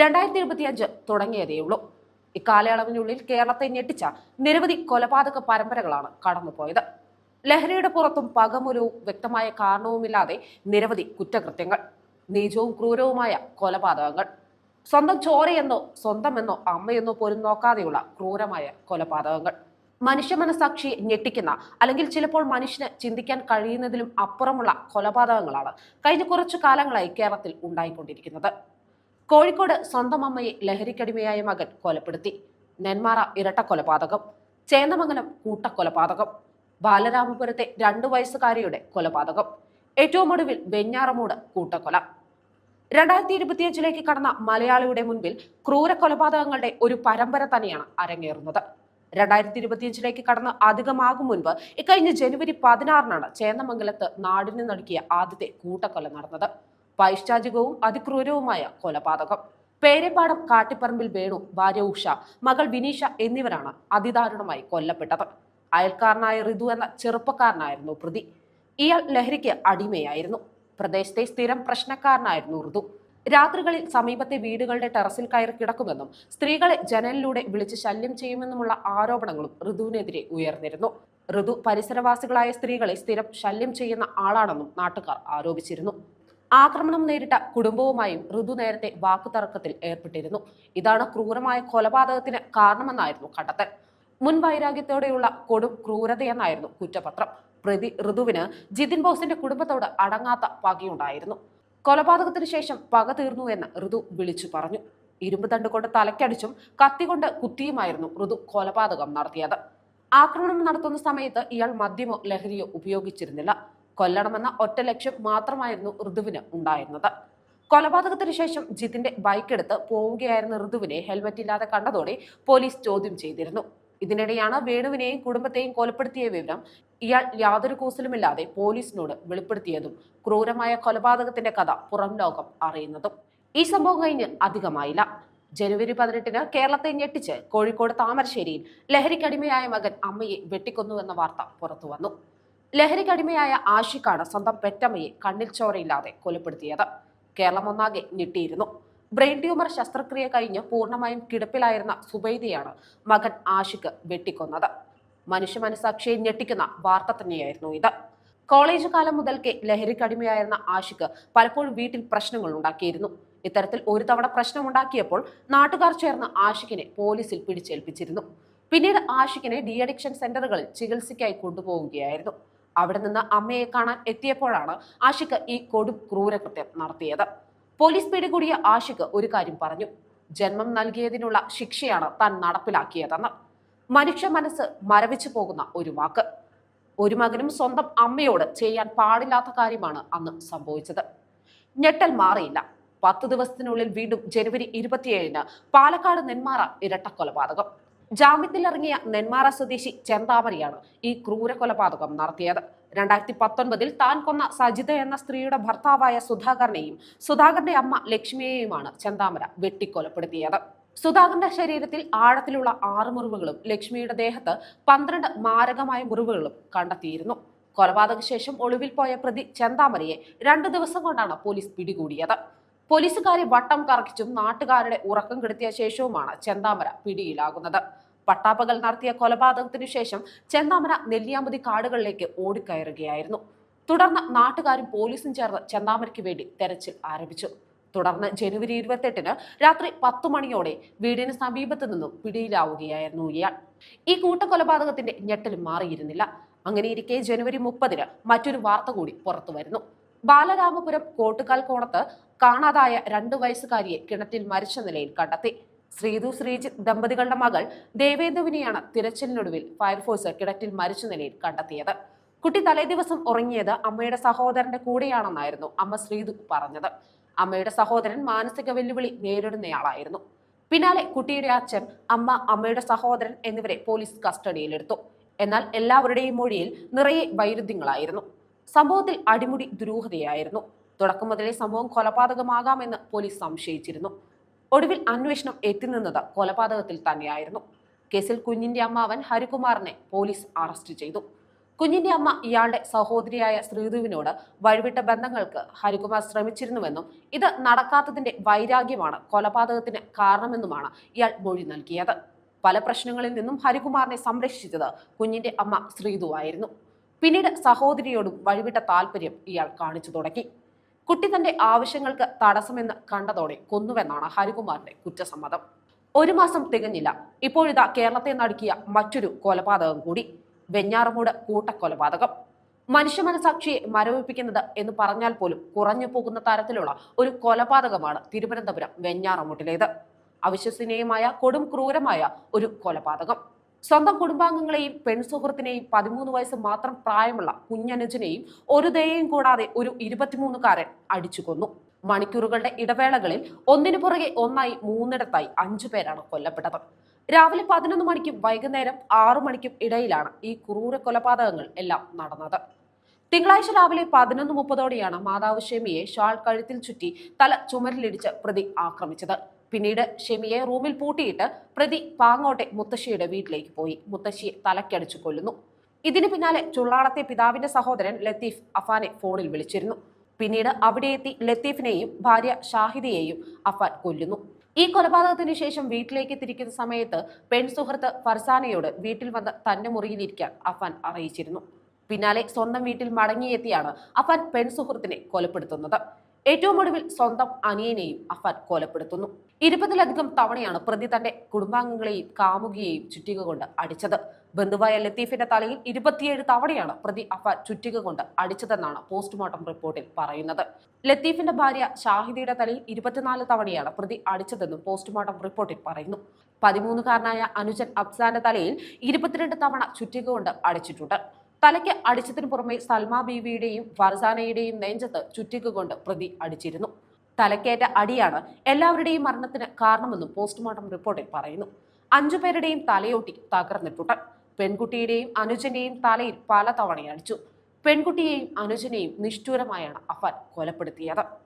രണ്ടായിരത്തി ഇരുപത്തിയഞ്ച് തുടങ്ങിയതേയുള്ളൂ ഇക്കാലയളവിനുള്ളിൽ കേരളത്തെ ഞെട്ടിച്ച നിരവധി കൊലപാതക പരമ്പരകളാണ് കടന്നുപോയത്. ലഹരിയുടെ പുറത്തും പകമുരവും വ്യക്തമായ കാരണവുമില്ലാതെ നിരവധി കുറ്റകൃത്യങ്ങൾ നീചവും ക്രൂരവുമായ കൊലപാതകങ്ങൾ. സ്വന്തം ചോരയെന്നോ സ്വന്തമെന്നോ അമ്മയെന്നോ പോലും നോക്കാതെയുള്ള ക്രൂരമായ കൊലപാതകങ്ങൾ. മനുഷ്യ മനസാക്ഷിയെ ഞെട്ടിക്കുന്ന അല്ലെങ്കിൽ ചിലപ്പോൾ മനുഷ്യന് ചിന്തിക്കാൻ കഴിയുന്നതിലും അപ്പുറമുള്ള കൊലപാതകങ്ങളാണ് കഴിഞ്ഞ കുറച്ചു കാലങ്ങളായി കേരളത്തിൽ ഉണ്ടായിക്കൊണ്ടിരിക്കുന്നത്. കോഴിക്കോട് സ്വന്തം അമ്മയെ ലഹരിക്കടിമയായ മകൻ കൊലപ്പെടുത്തി. നെന്മാറ ഇരട്ട കൊലപാതകം ചേന്നമംഗലം കൂട്ടക്കൊലപാതകം ബാലരാമപുരത്തെ രണ്ടു വയസ്സുകാരിയുടെ കൊലപാതകം ഏറ്റവും ഒടുവിൽ വെഞ്ഞാറമൂട് കൂട്ടക്കൊല. രണ്ടായിരത്തി ഇരുപത്തിയഞ്ചിലേക്ക് കടന്ന മലയാളിയുടെ മുൻപിൽ ക്രൂര കൊലപാതകങ്ങളുടെ ഒരു പരമ്പര തന്നെയാണ് അരങ്ങേറുന്നത്. രണ്ടായിരത്തി ഇരുപത്തിയഞ്ചിലേക്ക് കടന്ന് അധികമാകും മുൻപ് ഇക്കഴിഞ്ഞ ജനുവരി പതിനാറിനാണ് ചേന്നമംഗലത്ത് നാടിന് നടുക്കിയ ആദ്യത്തെ കൂട്ടക്കൊല നടന്നത്. പൈശാചികവും അതിക്രൂരവുമായ കൊലപാതകം. പേരെപ്പാടം കാട്ടിപ്പറമ്പിൽ വേണു ഭാര്യ ഉഷ മകൾ വിനീഷ എന്നിവരാണ് അതിദാരുണമായി കൊല്ലപ്പെട്ടത്. അയൽക്കാരനായ ഋതു എന്ന ചെറുപ്പക്കാരനായിരുന്നു പ്രതി. ഇയാൾ ലഹരിക്ക് അടിമയായിരുന്നു. പ്രദേശത്തെ സ്ഥിരം പ്രശ്നക്കാരനായിരുന്നു ഋതു രാത്രികളിൽ സമീപത്തെ വീടുകളുടെ ടെറസിൽ കയറി കിടക്കുമെന്നും സ്ത്രീകളെ ജനലിലൂടെ വിളിച്ച് ശല്യം ചെയ്യുമെന്നുമുള്ള ആരോപണങ്ങളും ഋതുവിനെതിരെ ഉയർന്നിരുന്നു. ഋതു പരിസരവാസികളായ സ്ത്രീകളെ സ്ഥിരം ശല്യം ചെയ്യുന്ന ആളാണെന്നും നാട്ടുകാർ ആരോപിച്ചിരുന്നു. ആക്രമണം നേരിട്ട കുടുംബവുമായും ഋതു നേരത്തെ വാക്കുതർക്കത്തിൽ ഏർപ്പെട്ടിരുന്നു. ഇതാണ് ക്രൂരമായ കൊലപാതകത്തിന് കാരണമെന്നായിരുന്നു കണ്ടെത്തൽ. മുൻ വൈരാഗ്യത്തോടെയുള്ള കൊടും ക്രൂരതയെന്നായിരുന്നു കുറ്റപത്രം. പ്രതി ഋതുവിന് ജിതിൻ ബോസിന്റെ കുടുംബത്തോട് അടങ്ങാത്ത പകയുണ്ടായിരുന്നു. കൊലപാതകത്തിന് ശേഷം പക തീർന്നു എന്ന് ഋതു വിളിച്ചു പറഞ്ഞു. ഇരുമ്പ് തണ്ട് കൊണ്ട് തലക്കടിച്ചും കത്തികൊണ്ട് കുത്തിയുമായിരുന്നു ഋതു കൊലപാതകം നടത്തിയത്. ആക്രമണം നടത്തുന്ന സമയത്ത് ഇയാൾ മദ്യമോ ലഹരിയോ ഉപയോഗിച്ചിരുന്നില്ല. കൊല്ലണമെന്ന ഒറ്റ ലക്ഷ്യം മാത്രമായിരുന്നു ഋതുവിന് ഉണ്ടായിരുന്നത്. കൊലപാതകത്തിന് ശേഷം ജിതിന്റെ ബൈക്ക് എടുത്ത് പോവുകയായിരുന്ന ഋതുവിനെ ഹെൽമറ്റ് ഇല്ലാതെ കണ്ടതോടെ പോലീസ് ചോദ്യം ചെയ്തിരുന്നു. ഇതിനിടെയാണ് വേണുവിനെയും കുടുംബത്തെയും കൊലപ്പെടുത്തിയ വിവരം ഇയാൾ യാതൊരു കൂസലുമില്ലാതെ പോലീസിനോട് വെളിപ്പെടുത്തിയതും ക്രൂരമായ കൊലപാതകത്തിന്റെ കഥ പുറം ലോകം അറിയുന്നതും. ഈ സംഭവം കഴിഞ്ഞ് അധികമായില്ല. ജനുവരി പതിനെട്ടിന് കേരളത്തെ ഞെട്ടിച്ച് കോഴിക്കോട് താമരശ്ശേരിയിൽ ലഹരിക്കടിമയായ മകൻ അമ്മയെ വെട്ടിക്കൊന്നുവെന്ന വാർത്ത പുറത്തു വന്നു. ലഹരിക്കടിമയായ ആഷിഖാണ് സ്വന്തം പെറ്റമ്മയെ കണ്ണിൽ ചോരയില്ലാതെ കൊലപ്പെടുത്തിയത്. കേരളമൊന്നാകെ ഞെട്ടിയിരുന്നു. ബ്രെയിൻ ട്യൂമർ ശസ്ത്രക്രിയ കഴിഞ്ഞ് പൂർണമായും കിടപ്പിലായിരുന്ന സുബൈദിയാണ് മകൻ ആഷിഖ് വെട്ടിക്കൊന്നത്. മനുഷ്യ മനസാക്ഷിയെ ഞെട്ടിക്കുന്ന വാർത്ത തന്നെയായിരുന്നു ഇത്. കോളേജ് കാലം മുതൽക്കേ ലഹരിക്കടിമയായിരുന്ന ആഷിഖ് പലപ്പോഴും വീട്ടിൽ പ്രശ്നങ്ങൾ ഉണ്ടാക്കിയിരുന്നു. ഇത്തരത്തിൽ ഒരു തവണ പ്രശ്നമുണ്ടാക്കിയപ്പോൾ നാട്ടുകാർ ചേർന്ന് ആഷിഖിനെ പോലീസിൽ പിടിച്ചേൽപ്പിച്ചിരുന്നു. പിന്നീട് ആഷിഖിനെ ഡി അഡിക്ഷൻ സെന്ററുകളിൽ ചികിത്സയ്ക്കായി കൊണ്ടുപോവുകയായിരുന്നു. അവിടെ നിന്ന് അമ്മയെ കാണാൻ എത്തിയപ്പോഴാണ് ആഷിഖ് ഈ കൊടും ക്രൂരകൃത്യം നടത്തിയത്. പോലീസ് പിടികൂടിയ ആഷിഖ് ഒരു കാര്യം പറഞ്ഞു. ജന്മം നൽകിയതിനുള്ള ശിക്ഷയാണ് താൻ നടപ്പിലാക്കിയതെന്ന്. മനുഷ്യ മനസ്സ് മരവിച്ചു പോകുന്ന ഒരു വാക്ക്. ഒരു മകനും സ്വന്തം അമ്മയോട് ചെയ്യാൻ പാടില്ലാത്ത കാര്യമാണ് അന്ന് സംഭവിച്ചത്. ഞെട്ടൽ മാറിയില്ല. പത്ത് ദിവസത്തിനുള്ളിൽ വീണ്ടും ജനുവരി ഇരുപത്തിയേഴിന് പാലക്കാട് നെന്മാറ ഇരട്ട കൊലപാതകം ജാമ്യത്തിലിറങ്ങിയ നെന്മാറ സ്വദേശി ചെന്താമരിയാണ് ഈ ക്രൂര കൊലപാതകം നടത്തിയത്. രണ്ടായിരത്തി പത്തൊൻപതിൽ താൻ കൊന്ന സജിത എന്ന സ്ത്രീയുടെ ഭർത്താവായ സുധാകരനെയും സുധാകരന്റെ അമ്മ ലക്ഷ്മിയെയുമാണ് ചെന്താമര വെട്ടിക്കൊലപ്പെടുത്തിയത്. സുധാകരന്റെ ശരീരത്തിൽ ആഴത്തിലുള്ള ആറ് മുറിവുകളും ലക്ഷ്മിയുടെ ദേഹത്ത് പന്ത്രണ്ട് മാരകമായ മുറിവുകളും കണ്ടെത്തിയിരുന്നു. കൊലപാതക ശേഷം ഒളിവിൽ പോയ പ്രതി ചെന്താമരയെ രണ്ടു ദിവസം കൊണ്ടാണ് പോലീസ് പിടികൂടിയത്. പോലീസുകാരെ വട്ടം കറക്കിച്ചും നാട്ടുകാരുടെ ഉറക്കം കെടുത്തിയ ശേഷവുമാണ് ചെന്താമര പിടിയിലാകുന്നത്. പട്ടാപ്പകൽ നടത്തിയ കൊലപാതകത്തിനു ശേഷം ചെന്താമര നെല്ലിയാമ്പതി കാടുകളിലേക്ക് ഓടിക്കയറുകയായിരുന്നു. തുടർന്ന് നാട്ടുകാരും പോലീസും ചേർന്ന് ചെന്താമരയ്ക്ക് വേണ്ടി തെരച്ചിൽ ആരംഭിച്ചു. തുടർന്ന് ജനുവരി ഇരുപത്തെട്ടിന് രാത്രി പത്തു മണിയോടെ വീടിന് സമീപത്തു നിന്നും പിടിയിലാവുകയായിരുന്നു ഇയാൾ. ഈ കൂട്ടക്കൊലപാതകത്തിന്റെ ഞെട്ടൽ മാറിയിരുന്നില്ല. അങ്ങനെയിരിക്കെ ജനുവരി മുപ്പതിന് മറ്റൊരു വാർത്ത കൂടി പുറത്തു വരുന്നു ബാലരാമപുരം കോട്ടുകാൽ കോണത്ത് കാണാതായ രണ്ടു വയസ്സുകാരിയെ കിണറ്റിൽ മരിച്ച നിലയിൽ കണ്ടെത്തി. ശ്രീതു ശ്രീജിത്ത് ദമ്പതികളുടെ മകൾ ദേവേന്ദുവിനെയാണ് തിരച്ചിലിനൊടുവിൽ ഫയർഫോഴ്സ് കിണറ്റിൽ മരിച്ച നിലയിൽ കണ്ടെത്തിയത്. കുട്ടി തലേദിവസം ഉറങ്ങിയത് അമ്മയുടെ സഹോദരന്റെ കൂടെയാണെന്നായിരുന്നു അമ്മ ശ്രീതു പറഞ്ഞത്. അമ്മയുടെ സഹോദരൻ മാനസിക വെല്ലുവിളി നേരിടുന്നയാളായിരുന്നു. പിന്നാലെ കുട്ടിയുടെ അച്ഛൻ അമ്മ അമ്മയുടെ സഹോദരൻ എന്നിവരെ പോലീസ് കസ്റ്റഡിയിലെടുത്തു. എന്നാൽ എല്ലാവരുടെയും മൊഴിയിൽ നിറയെ വൈരുദ്ധ്യങ്ങളായിരുന്നു. സംഭവത്തിൽ അടിമുടി ദുരൂഹതയായിരുന്നു. തുടക്കം മുതലേ സംഭവം കൊലപാതകമാകാമെന്ന് പോലീസ് സംശയിച്ചിരുന്നു. ഒടുവിൽ അന്വേഷണം എത്തിനിന്നത് കൊലപാതകത്തിൽ തന്നെയായിരുന്നു. കേസിൽ കുഞ്ഞിന്റെ അമ്മാവൻ ഹരികുമാറിനെ പോലീസ് അറസ്റ്റ് ചെയ്തു. കുഞ്ഞിന്റെ അമ്മ ഇയാളുടെ സഹോദരിയായ ശ്രീധുവിനോട് വഴിവിട്ട ബന്ധങ്ങൾക്ക് ഹരികുമാർ ശ്രമിച്ചിരുന്നുവെന്നും ഇത് നടക്കാത്തതിന്റെ വൈരാഗ്യമാണ് കൊലപാതകത്തിന് കാരണമെന്നുമാണ് ഇയാൾ മൊഴി നൽകിയത്. പല പ്രശ്നങ്ങളിൽ നിന്നും ഹരികുമാറിനെ സംരക്ഷിച്ചത് കുഞ്ഞിന്റെ അമ്മ ശ്രീധുവായിരുന്നു പിന്നീട് സഹോദരിയോടും വഴിവിട്ട താല്പര്യം ഇയാൾ കാണിച്ചു തുടങ്ങി. കുട്ടി തന്റെ ആവശ്യങ്ങൾക്ക് തടസ്സമെന്ന് കണ്ടതോടെ കൊന്നുവെന്നാണ് ഹരികുമാറിന്റെ കുറ്റസമ്മതം. ഒരു മാസം തികഞ്ഞില്ല. ഇപ്പോഴിതാ കേരളത്തെ നടുക്കിയ മറ്റൊരു കൊലപാതകം കൂടി വെഞ്ഞാറമൂട് കൂട്ടക്കൊലപാതകം. മനുഷ്യ മനസാക്ഷിയെ മരവിപ്പിക്കുന്നത് എന്ന് പറഞ്ഞാൽ പോലും കുറഞ്ഞു പോകുന്ന തരത്തിലുള്ള ഒരു കൊലപാതകമാണ് തിരുവനന്തപുരം വെഞ്ഞാറമൂട്ടിലേത്. അവിശ്വസനീയമായ കൊടും ക്രൂരമായ ഒരു കൊലപാതകം. സ്വന്തം കുടുംബാംഗങ്ങളെയും പെൺസുഹൃത്തിനെയും പതിമൂന്ന് വയസ്സ് മാത്രം പ്രായമുള്ള കുഞ്ഞനുജനെയും ഒരു ദയയും കൂടാതെ ഒരു ഇരുപത്തിമൂന്നുകാരൻ അടിച്ചു കൊന്നു. മണിക്കൂറുകളുടെ ഇടവേളകളിൽ ഒന്നിനു പുറകെ ഒന്നായി മൂന്നിടത്തായി അഞ്ചു പേരാണ് കൊല്ലപ്പെട്ടത്. രാവിലെ പതിനൊന്ന് മണിക്കും വൈകുന്നേരം ആറു മണിക്കും ഇടയിലാണ് ഈ ക്രൂര കൊലപാതകങ്ങൾ എല്ലാം നടന്നത്. തിങ്കളാഴ്ച രാവിലെ പതിനൊന്ന് മുപ്പതോടെയാണ് മാതാവ് ഷെമിയെ ഷാൾ കഴുത്തിൽ ചുറ്റി തല ചുമരിലിടിച്ച് പ്രതി ആക്രമിച്ചത്. പിന്നീട് ഷെമിയെ റൂമിൽ പൂട്ടിയിട്ട് പ്രതി പാങ്ങോട്ടെ മുത്തശ്ശിയുടെ വീട്ടിലേക്ക് പോയി. മുത്തശ്ശിയെ തലക്കടിച്ചു കൊല്ലുന്നു. ഇതിന് പിന്നാലെ ചുള്ളാളത്തെ പിതാവിന്റെ സഹോദരൻ ലത്തീഫ് അഫാനെ ഫോണിൽ വിളിച്ചിരുന്നു. പിന്നീട് അവിടെ എത്തി ലത്തീഫിനെയും ഭാര്യ ഷാഹിദയെയും അഫാൻ കൊല്ലുന്നു. ഈ കൊലപാതകത്തിന് ശേഷം വീട്ടിലേക്ക് തിരിക്കുന്ന സമയത്ത് പെൺസുഹൃത്ത് ഫർസാനയോട് വീട്ടിൽ വന്ന് തന്റെ മുറിയിലിരിക്കാൻ അഫാൻ അറിയിച്ചിരുന്നു. പിന്നാലെ സ്വന്തം വീട്ടിൽ മടങ്ങിയെത്തിയാണ് അഫാൻ പെൺസുഹൃത്തിനെ കൊലപ്പെടുത്തുന്നത്. ഏറ്റവും ഒടുവിൽ സ്വന്തം അനിയനെയും അഫാൻ കൊലപ്പെടുത്തുന്നു. ഇരുപതിലധികം തവണയാണ് പ്രതി തന്റെ കുടുംബാംഗങ്ങളെയും കാമുകിയെയും ചുറ്റിക കൊണ്ട് അടിച്ചത്. ബന്ധുവായ ലത്തീഫിന്റെ തലയിൽ ഇരുപത്തിയേഴ് തവണയാണ് പ്രതി അഫ ചുറ്റിക കൊണ്ട് അടിച്ചതെന്നാണ് പോസ്റ്റ്മോർട്ടം റിപ്പോർട്ടിൽ പറയുന്നത്. ലത്തീഫിന്റെ ഭാര്യ ഷാഹിദയുടെ തലയിൽ ഇരുപത്തിനാല് തവണയാണ് പ്രതി അടിച്ചതെന്നും പോസ്റ്റ്മോർട്ടം റിപ്പോർട്ടിൽ പറയുന്നു. പതിമൂന്നുകാരനായ അനുജൻ അഫ്സാന്റെ തലയിൽ ഇരുപത്തിരണ്ട് തവണ ചുറ്റിക കൊണ്ട് അടിച്ചിട്ടുണ്ട്. തലയ്ക്ക് അടിച്ചതിനു പുറമെ സൽമാ ബീവിയുടെയും ഫർസാനയുടെയും നെഞ്ചത്ത് ചുറ്റിക കൊണ്ട് പ്രതി അടിച്ചിരുന്നു. തലക്കേറ്റ അടിയാണ് എല്ലാവരുടെയും മരണത്തിന് കാരണമെന്നും പോസ്റ്റ്മോർട്ടം റിപ്പോർട്ടിൽ പറയുന്നു. അഞ്ചു പേരുടെയും തലയോട്ടി തകർന്നിട്ടുണ്ട് പെൺകുട്ടിയുടെയും അനുജന്റെയും തലയിൽ പല തവണയടിച്ചു പെൺകുട്ടിയെയും അനുജനെയും നിഷ്ഠൂരമായാണ് അഫാൻ കൊലപ്പെടുത്തിയത്.